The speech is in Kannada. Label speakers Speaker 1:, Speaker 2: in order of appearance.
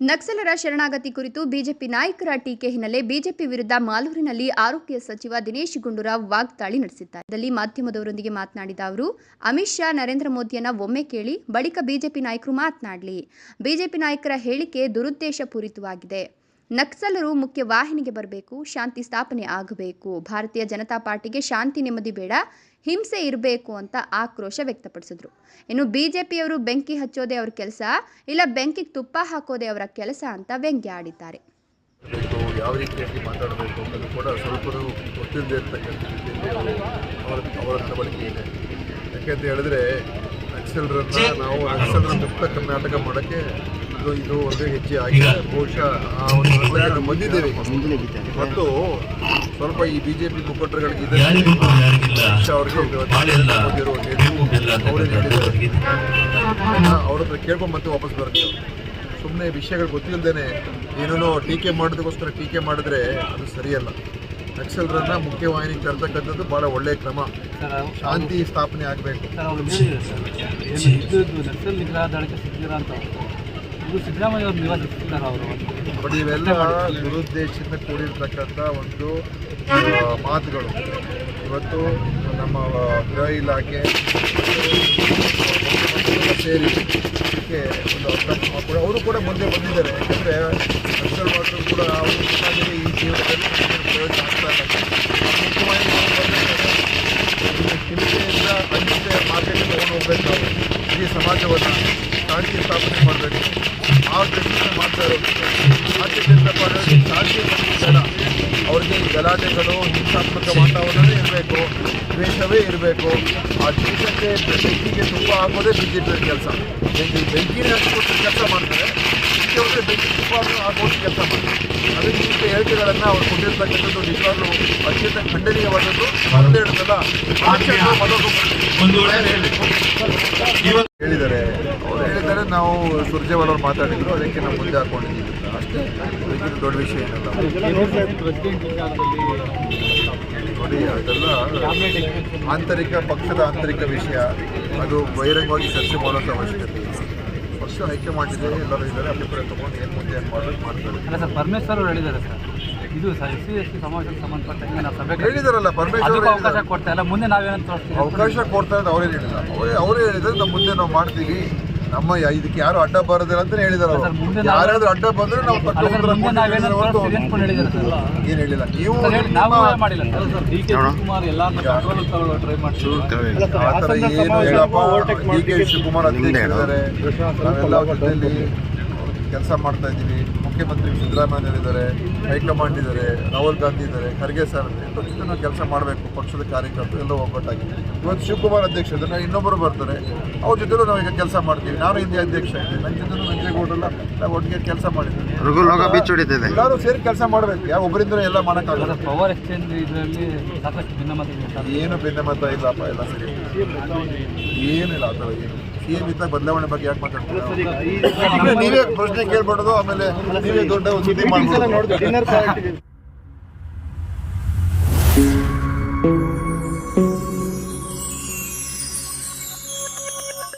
Speaker 1: ನಕ್ಸಲರ ಶರಣಾಗತಿ ಕುರಿತು ಬಿಜೆಪಿ ನಾಯಕರ ಟೀಕೆ ಹಿನ್ನೆಲೆ ಬಿಜೆಪಿ ವಿರುದ್ಧ ಮಾಲೂರಿನಲ್ಲಿ ಆರೋಗ್ಯ ಸಚಿವ ದಿನೇಶ್ ಗುಂಡೂರಾವ್ ವಾಗ್ದಾಳಿ ನಡೆಸಿದ್ದಾರೆ. ಇದರಲ್ಲಿ ಮಾಧ್ಯಮದವರೊಂದಿಗೆ ಮಾತನಾಡಿದ ಅವರು, ಅಮಿತ್ ಶಾ, ನರೇಂದ್ರ ಮೋದಿಯನ್ನ ಒಮ್ಮೆ ಕೇಳಿ ಬಳಿಕ ಬಿಜೆಪಿ ನಾಯಕರು ಮಾತನಾಡಲಿ. ಬಿಜೆಪಿ ನಾಯಕರ ಹೇಳಿಕೆ ದುರುದ್ದೇಶಪೂರಿತವಾಗಿದೆ ನಕ್ಸಲರು ಮುಖ್ಯ ವಾಹಿನಿಗೆ ಬರಬೇಕು ಶಾಂತಿ ಸ್ಥಾಪನೆ ಆಗಬೇಕು. ಭಾರತೀಯ ಜನತಾ ಪಾರ್ಟಿಗೆ ಶಾಂತಿ ನೆಮ್ಮದಿ ಬೇಡ ಹಿಂಸೆ ಇರಬೇಕು ಅಂತ ಆಕ್ರೋಶ ವ್ಯಕ್ತಪಡಿಸಿದ್ರು. ಇನ್ನು ಬಿಜೆಪಿಯವರು ಬೆಂಕಿ ಹಚ್ಚೋದೇ ಅವ್ರ ಕೆಲಸ ಇಲ್ಲ ಬೆಂಕಿಗೆ ತುಪ್ಪ ಹಾಕೋದೇ ಅವರ ಕೆಲಸ ಅಂತ ವ್ಯಂಗ್ಯ ಆಡಿದ್ದಾರೆ.
Speaker 2: ಯಾವ ರೀತಿಯಾಗಿ ಮಾತಾಡಬೇಕು ಅನ್ನೋದು ಕೂಡ ಸ್ವಲ್ಪ ಗೊತ್ತಿಲ್ಲದೆ ಇರ್ತಕ್ಕಂಥ ರೀತಿಯಲ್ಲಿ ಅವರು ಅವರ ಅವರ ನಡವಳಿಕೆ ಇದೆ. ಯಾಕೆಂತ ಹೇಳಿದ್ರೆ ನಕ್ಸಲರನ್ನ ನಾವು ನಕ್ಸಲರ ಮುಕ್ತ ಕರ್ನಾಟಕ ಮಾಡೋಕ್ಕೆ ಇದು ಇದು ಒಂದು ಹೆಚ್ಚು ಆಗಿದೆ. ಬಹುಶಃ ಆ ಒಂದು ಬಂದಿದ್ದೇವೆ ಮತ್ತು ಸ್ವಲ್ಪ ಈ ಮುಖಂಡರುಗಳಿಗೆ ಅವರಿಗೆ
Speaker 3: ಬಾಳೆಲ್ಲ
Speaker 2: ಮೋದಿಯವರು ಹೇಳಿದ್ರು, ಅವರೇ ಹತ್ರ ಕೇಳ್ಕೊಂಡು ಮತ್ತೆ ವಾಪಸ್ ಬರ್ತೀವಿ ಸುಮ್ಮನೆ ವಿಷಯಗಳು ಗೊತ್ತಿಲ್ಲದೇನೆ ಏನೇನೋ ಟೀಕೆ ಮಾಡೋದಕ್ಕೋಸ್ಕರ ಟೀಕೆ ಮಾಡಿದ್ರೆ ಅದು ಸರಿಯಲ್ಲ. ನಕ್ಸಲರನ್ನ ಮುಖ್ಯವಾಹಿನಿಗೆ ತರ್ತಕ್ಕಂಥದ್ದು ಬಹಳ ಒಳ್ಳೆಯ ಕ್ರಮ. ಶಾಂತಿ ಸ್ಥಾಪನೆ ಆಗಬೇಕು.
Speaker 4: ಇದು ಸಿದ್ದರಾಮಯ್ಯ ಅವರು
Speaker 2: ಬಟ್ ಇವೆಲ್ಲ ದುರುದ್ದೇಶದಿಂದ ಕೂಡಿರ್ತಕ್ಕಂಥ ಒಂದು ಮಾತುಗಳು. ಇವತ್ತು ನಮ್ಮ ಗೃಹ ಇಲಾಖೆ ಸೇರಿ ಇದಕ್ಕೆ ಒಂದು ಅವಕಾಶ ಕೂಡ ಅವರು ಕೂಡ ಮುಂದೆ ಬಂದಿದ್ದಾರೆ. ಯಾಕಂದರೆ ನಕ್ಸಲ್ವಾದರು ಕೂಡ ಅವರು ಈ ಜೀವನದಲ್ಲಿ ಪ್ರಯೋಜನ ಆಗ್ತಾ ಇಲ್ಲ. ಗಲಾಟೆಗಳು ಹಿಂಸಾತ್ಮಕ ವಾತಾವರಣವೇ ಇರಬೇಕು ದ್ವೇಷವೇ ಇರಬೇಕು. ಆ ದ್ವೇಷಕ್ಕೆ ಬೆಂಕಿಗೆ ತುಂಬ ಹಾಕೋದೇ ಬಿ ಜೆ ಪಿಯ ಕೆಲಸ. ಬೆಂಕಿ ಬೆಂಕಿನೇ ಹಚ್ಕೊಟ್ಟು ಕೆಲಸ ಮಾಡ್ತಾರೆ. ಮುಖ್ಯಮಂತ್ರಿ ಬೆಂಕಿ ತುಪ್ಪ ಹಾಕೋದು ಕೆಲಸ ಮಾಡ್ತಾರೆ. ಅದಕ್ಕೆ ಇಂಥ ಹೇಳಿಕೆಗಳನ್ನು ಅವರು ಕೊಟ್ಟಿರ್ತಕ್ಕಂಥದ್ದು ನಿಜವಾಗ್ಲೂ ಅತ್ಯಂತ ಖಂಡನೀಯವಾದದ್ದು. ಆಚರಣೆ ಮತ್ತೊಬ್ಬ
Speaker 3: ಒಂದು
Speaker 2: ಹೇಳಿದ್ದಾರೆ. ಅವ್ರು ಹೇಳಿದ್ದಾರೆ ನಾವು ಸುರ್ಜೇವಾಲ್ ಅವ್ರು ಮಾತಾಡಿದ್ರು ಅದಕ್ಕೆ ನಾವು ಮುಂದೆ ಹಾಕೊಂಡಿದ್ದೀವಿ. ಅಂತ ಅಷ್ಟೇ ಅದಕ್ಕಿಂತ ದೊಡ್ಡ ವಿಷಯ ಏನಲ್ಲ ನೋಡಿ ಅದೆಲ್ಲ ಆಂತರಿಕ ಪಕ್ಷದ ಆಂತರಿಕ ವಿಷಯ. ಅದು ಬಹಿರಂಗವಾಗಿ ಚರ್ಚೆ ಮಾಡೋದು ಅವಶ್ಯಕತೆ ಪಕ್ಷ ಆಯ್ಕೆ ಇದೆ ಎಲ್ಲರೂ ಇದ್ದಾರೆ ಅಭಿಪ್ರಾಯ ತಗೊಂಡು ಏನು ಮುಂದೆ ಏನು ಮಾಡೋದು ಮಾಡ್ತಾರೆ.
Speaker 4: ಅಲ್ಲ ಸರ್ ಪರಮೇಶ್ವರ್ ಅವರು ಹೇಳಿದ್ದಾರೆ ಸರ್. ಇದು sir S C S T ಸಮಾಜಕ್ಕೆ ಸಂಬಂಧಪಟ್ಟಂಗೆ ನಾವು ಸಭೆ
Speaker 2: ಹೇಳಿದಾರಲ್ಲ ಪರಮೇಶ್ವರ್
Speaker 4: ಅವಕಾಶ ಕೊಡ್ತಾ ಇಲ್ಲ. ಮುಂದೆ ನಾವೇನಂತ
Speaker 2: ಅವಕಾಶ ಕೊಡ್ತಾ ಇದ್ದು ಅವರೇ ಹೇಳಿಲ್ಲ ಅವರೇ ಅವರೇ ಹೇಳಿದ್ರೆ ನಮ್ಮ ಮುಂದೆ ನಾವು ಮಾಡ್ತೀವಿ. ನಮ್ಮ ಇದಕ್ಕೆ ಯಾರು ಅಡ್ಡ ಬರೋದಿಲ್ಲ ಅಂತ ಹೇಳಿದಾರೆ ಅವರು. ಯಾರಾದ್ರೂ ಅಡ್ಡ ಬಂದ್ರೆ ನಾವು
Speaker 4: ಏನು
Speaker 2: ಏನ್ ಹೇಳಿಲ್ಲ. ನೀವು
Speaker 4: ಸರ್ ನಾವು
Speaker 2: ನಿಮ್ಮ-
Speaker 4: ಮಾಡಿಲ್ಲ ಸರ್. ಡಿ ಕೆ ಶಿವಕುಮಾರ್ ಎಲ್ಲಾರನ್ನ ಕಂಟ್ರೋಲ್ ತಗೊಳ್ಳೋ ಟ್ರೈ ಮಾಡ್ತೀವಿ
Speaker 2: ಆ ಥರ ಏನು ಹೇಳಪ್ಪ. ಡಿ ಕೆ ಶಿವಕುಮಾರ್ ಅಧ್ಯಕ್ಷರಿದ್ದಾರೆ. ನಾವೆಲ್ಲ ಜೊತೆಯಲ್ಲಿ ಕೆಲಸ ಮಾಡ್ತಾ ಇದ್ದೀವಿ. ಮುಖ್ಯಮಂತ್ರಿ ಸಿದ್ದರಾಮಯ್ಯ ಇದ್ದಾರೆ ಹೈಕಮಾಂಡ್ ಇದ್ದಾರೆ ರಾಹುಲ್ ಗಾಂಧಿ ಇದ್ದಾರೆ ಖರ್ಗೆ ಸರ್ ಅಂತ ಜೊತೆ ನಾವು ಕೆಲಸ ಮಾಡಬೇಕು ಪಕ್ಷದ ಕಾರ್ಯಕರ್ತರು ಎಲ್ಲ ಒಬ್ಬಟ್ಟಾಗಿ ಇವತ್ತು ಶಿವಕುಮಾರ್ ಅಧ್ಯಕ್ಷ ಇದ್ದಾರೆ. ಇನ್ನೊಬ್ಬರು ಬರ್ತಾರೆ. ಅವ್ರ ಜೊತೆಲೂ ನಾವು ಈಗ ಕೆಲಸ ಮಾಡ್ತೀವಿ. ನಾನು ಹಿಂದೆ ಅಧ್ಯಕ್ಷ ಇದ್ದೀನಿ. ನನ್ನ ಜೊತೆ ನಂಜೇಗೌಡರೆಲ್ಲ ನಾವು ಒಟ್ಟಿಗೆ ಕೆಲಸ ಮಾಡಿದ್ದೀವಿ. ಎಲ್ಲರೂ ಸೇರಿ ಕೆಲಸ ಮಾಡಬೇಕು. ಯಾವ ಒಬ್ಬರಿಂದ ಎಲ್ಲ ಮಾಡೋಕ್ಕಾಗಲ್ಲ.
Speaker 4: ಪವರ್ ಎಕ್ಸ್ಚೇಂಜ್ ಇದರಲ್ಲಿ ಸಾಕಷ್ಟು ಭಿನ್ನಮತ ಇದೆ ಸರ್.
Speaker 2: ಏನು ಭಿನ್ನಮತ ಇಲ್ಲಪ್ಪ ಎಲ್ಲ ಸರಿ. ಏನಿಲ್ಲ ಆ ಥರ ಏನು. ಸಿ ಎಂ ಇದ್ದಾಗ ಬದಲಾವಣೆ ಬಗ್ಗೆ ಯಾಕೆ ಮಾತಾಡ್ತೀವಿ ನೀವೇ ಪ್ರಶ್ನೆ ಕೇಳ್ಬಾರ್ದು ಆಮೇಲೆ ನೀವೇ ದೊಡ್ಡ ಸುದ್ದಿ ಮಾಡ್ಬೋದು